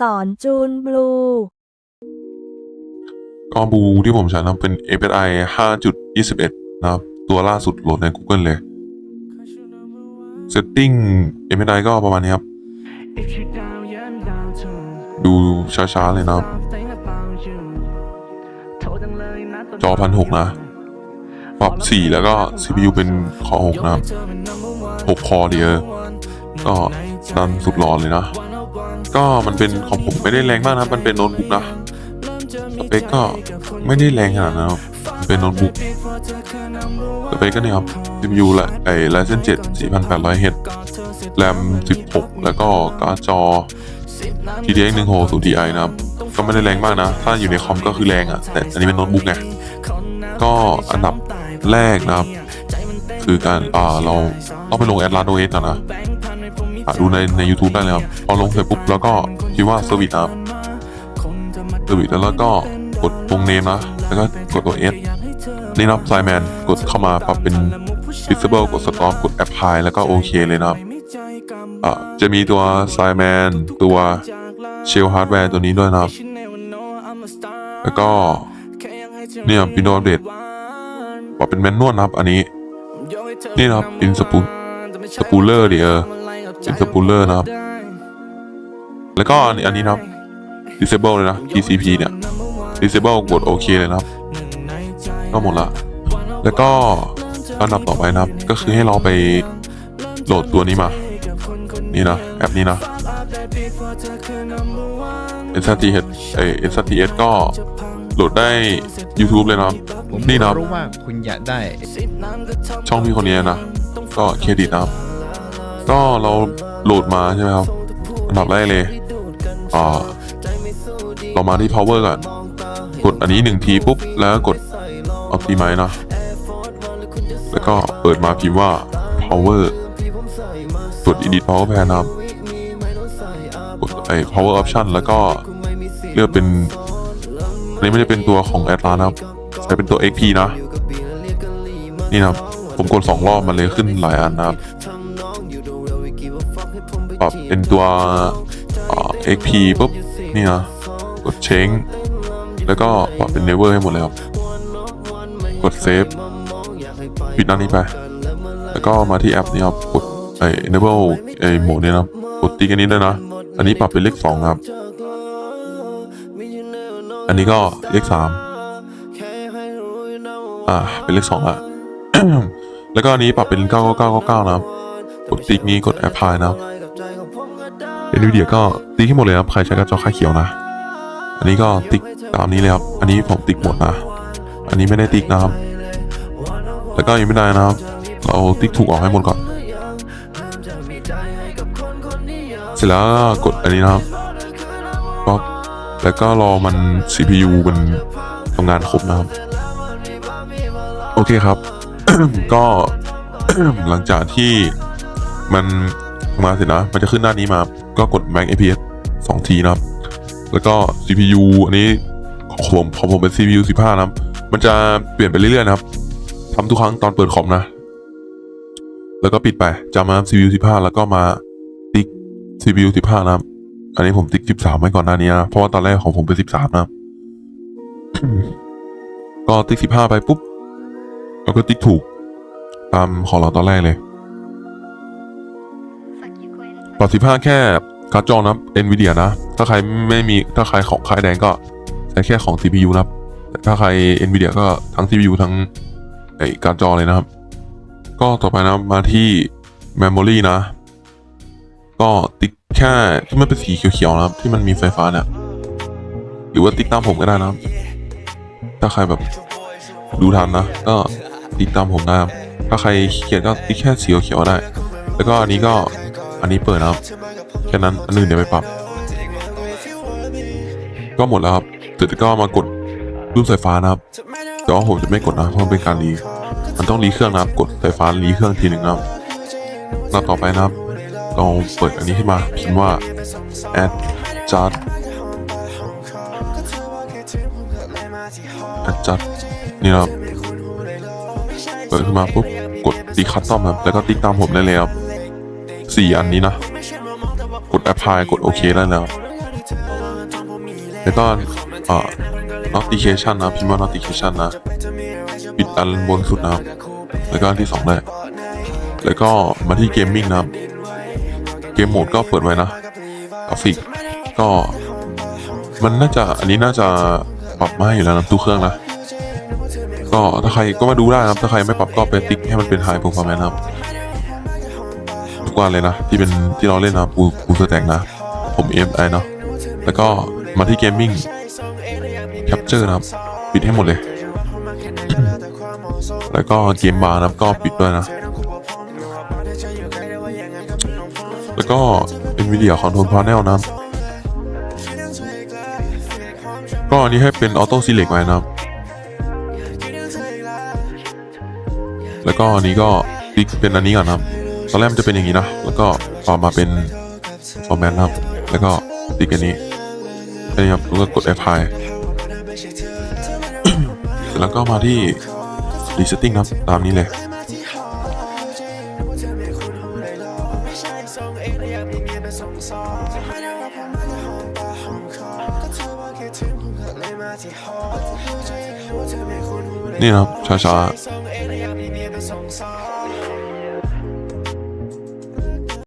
สอนจูนบลู ก็บูที่ผมใช้นะเป็น API 5.21 นะครับ ตัวล่าสุดโหลดใน Google เลย Setting API ก็ประมาณนี้ครับ ดูช้าๆ เลยนะครับ จอพันหกนะปรับสี่แล้วก็ CPU เป็นคอหกนะครับหกคอเดียวก็ดันสุดหลอนเลยนะ ก็มันเป็นของผมไม่ได้แรงมากนะมันเป็นโน้ตบุ๊กนะสเปคก็ไม่ได้แรงขนาดนั้นครับเป็นโน้ตบุ๊กสเปคก็เนี่ยครับ CPU ละไอ้ Ryzen 7 4800H RAM 16 แล้วก็การ์ดจอ GTX 160 Ti นะครับ ก็ไม่ได้แรงมากนะ ถ้าอยู่ในคอมก็คือแรงอะ่ะ แต่อันนี้เป็นโน้ตบุ๊กไง ก็อันดับแรกนะครับ คือการอ่าเราต้องไปลงแอดลาโดเอสก่อนนะ อะดูในใน u t u b e ได้เลยครับ พอลงเสร็จปุ๊บแล้วก็พิมพ์ว่าเซอร์วิสครับเซอร์วิสแล้วก็กดตรงเนมนะ แล้วก็กดตัว S นี่นะครับไซแมนกดเข้ามาปรับเป็น visible กด stop กด apply แล้วก็โอเคเลยนะครับะจะมีตัวไซแมนตัวเชลฮาร์ดแวร์ตัวนี้ด้วยนะครับ แล้วก็เนี่ยปินโดอัปเดตปรับเป็นแมนนวลนะครับ อันนี้ นี่นะครับอินสปูสปูลเลอร์เดีย อินสปูลเลอร์นะครับ แล้วก็อันนี้อันนี้นะครับ disable เลยนะ TCP เนี่ย disable กดโอเคเลยนะครับ ก็หมดละ แล้วก็อันดับต่อไปนะครับ ก็คือให้เราไปโหลดตัวนี้มา นี่นะ แอปนี้นะ STS เอ STS ก็โหลดได้ YouTube เลยนะครับผมนี่นะครับรู้ว่าคุณอยากได้ ช่องพี่คนนี้นะ ก็เครดิตนะครับ ก็เราโหลดมาใช่ไหมครับอันดับแรกเลยอ่าเรามาที่ power ก่อนกดอันนี้หนึ่งทีปุ๊บ แล้วกด optimize นะแล้วก็เปิดมาพิมพ์ว่า power กด edit power pan นะครับกดไอ้ power option แล้วก็เลือกเป็นอันนี้ไม่ได้เป็นตัวของ Atlas นะครับใช้เป็นตัว XP นะ นี่นะครับ ผมกดสองรอบมันเลยขึ้นหลายอันนะครับ ปรับเป็นตัวอ่า XP ปุ๊บนี่นะกดเช้งแล้วก็ปรับเป็น Never ให้หมดเลยครับ กดเซฟปิดหน้านี้ไป แล้วก็มาที่แอปนี้ครับกดไอ้ enable ไอ้โหมดนี้นะครับกดติ๊กอันนี้ด้วยนะ อันนี้ปรับเป็นเลขสองครับ อันนี้ก็เลขสามอ่าเป็นเลขสองละแล้วก็อันนี้ปรับเป็น99999นะครับ กดติ๊กนี้กด apply นะครับเป็นวิดีโอก็ติ๊กให้หมดเลยครับใครใช้กระจอค่าเขียวนะ อันนี้ก็ติ๊กตามนี้เลยครับ อันนี้ผมติ๊กหมดนะ อันนี้ไม่ได้ติ๊กนะครับ แล้วก็ยังไม่ได้นะครับ เราติ๊กถูกออกให้หมดก่อน เสร็จแล้วก็กดอันนี้นะครับป๊อปแล้วก็รอมัน CPU มันทำงานครบนะครับ โอเคครับ ก็หลังจากที่ มันทำงาเสร็จนะ มันจะขึ้นหน้านี้มาก็กด Mac APS 2ทีนะครับ แล้วก็ CPU อันนี้ของผมของผมเป็น CPU 15 นะครับ มันจะเปลี่ยนไปเรื่อยๆนะครับทำทุกครั้งตอนเปิดคอมนะ แล้วก็ปิดไปจำมา CPU 15 แล้วก็มาติ๊ก CPU 15 นะครับ อันนี้ผมติ๊ก 13 ไว้ก่อนหน้านี้นะ เพราะว่าตอนแรกของผมเป็น 13 นะครับ ก็ติ๊ก 15 ไปปุ๊บ แล้วก็ติ๊กถูก ตามของเราตอนแรกเลย ปรับ15 แค่การ์ดจอนะ NVIDIA นะ ถ้าใครไม่มีถ้าใครของค่ายแดงก็ใช้แค่ของ CPU นะครับ ถ้าใคร NVIDIA ก็ทั้ง CPU ทั้งไอการ์ดจอเลยนะครับ ก็ต่อไปนะมาที่ Memory นะ ก็ติ๊กแค่ที่มันเป็นสีเขียวๆนะครับ ที่มันมีไฟฟ้าเนี่ยหรือว่าติ๊กตามผมก็ได้นะครับ ถ้าใครแบบดูทันนะ ก็ติ๊กตามผมได้ครับถ้าใครเกียจก็ติ๊กแค่สีเขียวๆได้ แล้วก็อันนี้ก็ อันนี้เปิดนะครับ แค่นั้นอันอื่นเดี๋ยวไปปรับ ก็หมดแล้วครับเสร็จก็มากดรูปสายฟ้านะครับแต่ว่าผมจะไม่กดนะเพราะมันเป็นการรีมันต้องรีเครื่องนะครับ กดสายฟ้ารีเครื่องทีหนึ่งนะครับแล้วต่อไปนะครับ เราเปิดอันนี้ขึ้นมาพิมพ์ว่า add chart add chart นี่นะครับ เปิดขึ้นมาปุ๊บกดตีคัตตอมครับแล้วก็ติ๊กตามผมได้เลยครับ สี่อันนี้นะ กด apply กดโอเคได้แล้ว แล้วก็อ่อ notification นะพิมพ์ว่า notification นะ ปิดอันบนสุดนะครับ แล้วก็อันที่สองได้แล้วก็มาที่ gaming นะครับ เกมโหมดก็เปิดไว้นะกราฟิกก็มันน่าจะอันนี้น่าจะปรับมาให้อยู่แล้วนะทุกเครื่องนะก็ถ้าใครก็มาดูได้นะครับ ถ้าใครไม่ปรับก็ไปติ๊กให้มันเป็น high performance นะครับ กวันเลยนะ ที่เป็นที่เราเล่นนะปูปูสแต็กนะ ผม MI เนาะแล้วก็มาที่ gaming capture นะครับ ปิดให้หมดเลย แล้วก็เกมบาร์นะครับก็ปิดด้วยนะ แล้วก็ NVIDIA Control Panel นะครับ ก็อันนี้ให้เป็น Auto Select ไว้นะครับ แล้วก็อันนี้ก็ติ๊กเป็นอันนี้ก่อนนะครับ ตอนแรกมันจะเป็นอย่างนี้นะ แล้วก็ปรับมาเป็น format นะครับ แล้วก็ติ๊กอันนี้อันนี้ครับแล้วก็กด F5 เสร็จแล้วก็มาที่ resetting นะครับ ตามนี้เลย นี่นะครับช้า